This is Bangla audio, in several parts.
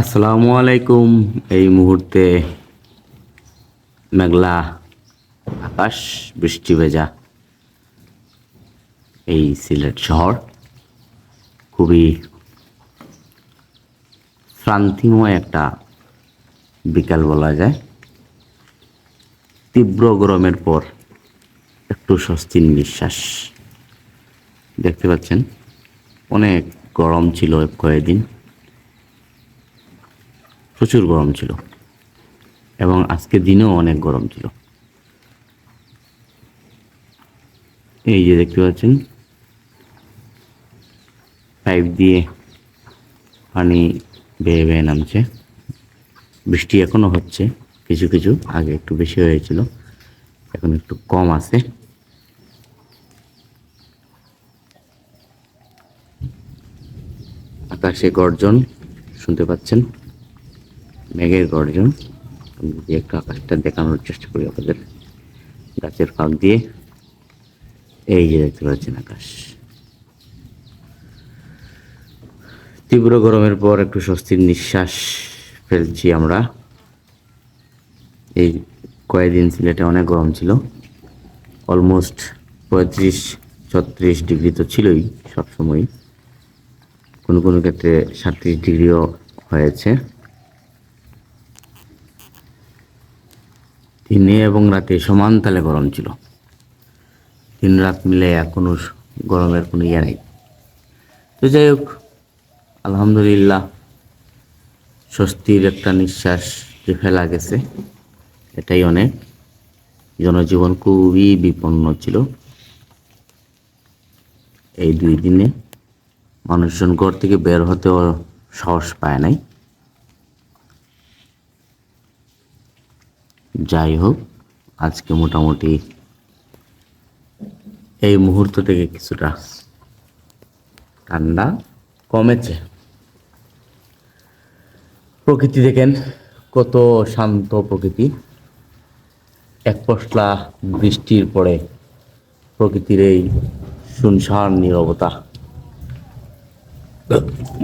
আসসালামু আলাইকুম। এই মুহূর্তে মেঘলা আকাশ, বৃষ্টি ভেজা এই সিলেট শহর। খুবই শান্তিময় একটা বিকাল বলা যায়। তীব্র গরমের পর একটু স্বস্তির নিঃশ্বাস। দেখতে পাচ্ছেন, অনেক গরম ছিল কয়েকদিন। প্রচুর গরম ছিল। এবং আজকে দিনেও অনেক গরম ছিল। এই যে দেখতে পাচ্ছেন। পাইপ দিয়ে পানি বেয়ে বেয়ে নামছে। বৃষ্টি এখনও হচ্ছে, কিছু কিছু। আগে একটু বেশি হয়েছিল, এখন একটু কম আছে। আকাশে গর্জন শুনতে পাচ্ছেন। মেঘের গর্জন, আমি আকাশটা দেখানোর চেষ্টা করি আপনাদের। গাছের ফাঁক দিয়ে, এই যে দেখতে পাচ্ছেন আকাশ। তীব্র গরমের পর একটু স্বস্তির নিঃশ্বাস ফেলছি আমরা। এই কয়েকদিন সিলেটে অনেক গরম ছিল। অলমোস্ট পঁয়ত্রিশ, ছত্রিশ ডিগ্রি তো ছিলই সবসময়ই কোনো কোনো ক্ষেত্রে সাতত্রিশ ডিগ্রিও হয়েছে। দিনে এবং রাতে সমান তালে গরম ছিল। দিন রাত মিলে কোনো গরমের কোনো ইয়ে নেই। তো যাই হোক, আলহামদুলিল্লাহ, স্বস্তির একটা নিঃশ্বাস যে ফেলা গেছে, এটাই অনেক। জনজীবন খুবই বিপন্ন ছিল। এই দুই দিনে মানুষজন ঘর থেকে বের হতেও সাহস পায় নাই। যাই হোক, আজকে মোটামুটি এই মুহূর্ত থেকে কিছুটা ঠান্ডা কমেছে। প্রকৃতি দেখেন, কত শান্ত প্রকৃতি। এক পশলা বৃষ্টির পরে প্রকৃতির এই শুনশান নীরবতা।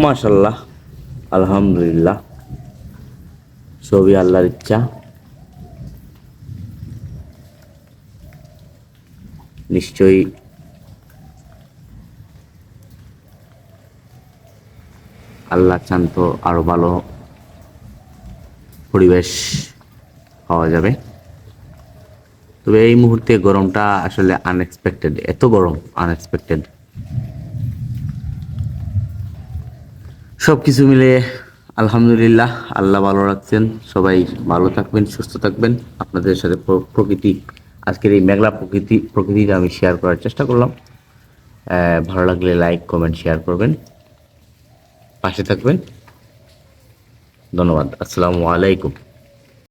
মাশাল্লাহ, আলহামদুলিল্লাহ, সবই আল্লাহর ইচ্ছা। নিশ্চয়ই। আল্লাহ চান তো আরও ভালো পরিবেশ পাওয়া যাবে। তবে এই মুহূর্তে গরমটা আসলে আনএক্সপেক্টেড এত গরম আনএক্সপেক্টেড সব কিছু মিলে আলহামদুলিল্লাহ, আল্লাহ ভালো রাখছেন। সবাই ভালো থাকবেন, সুস্থ থাকবেন। আপনাদের সাথে প্রকৃতি আজকের এই মেঘলা প্রকৃতি, প্রকৃতিটা আমি শেয়ার করার চেষ্টা করলাম। ভালো লাগলে লাইক কমেন্ট শেয়ার করবেন। পাশে থাকবেন। ধন্যবাদ। আসসালামু আলাইকুম।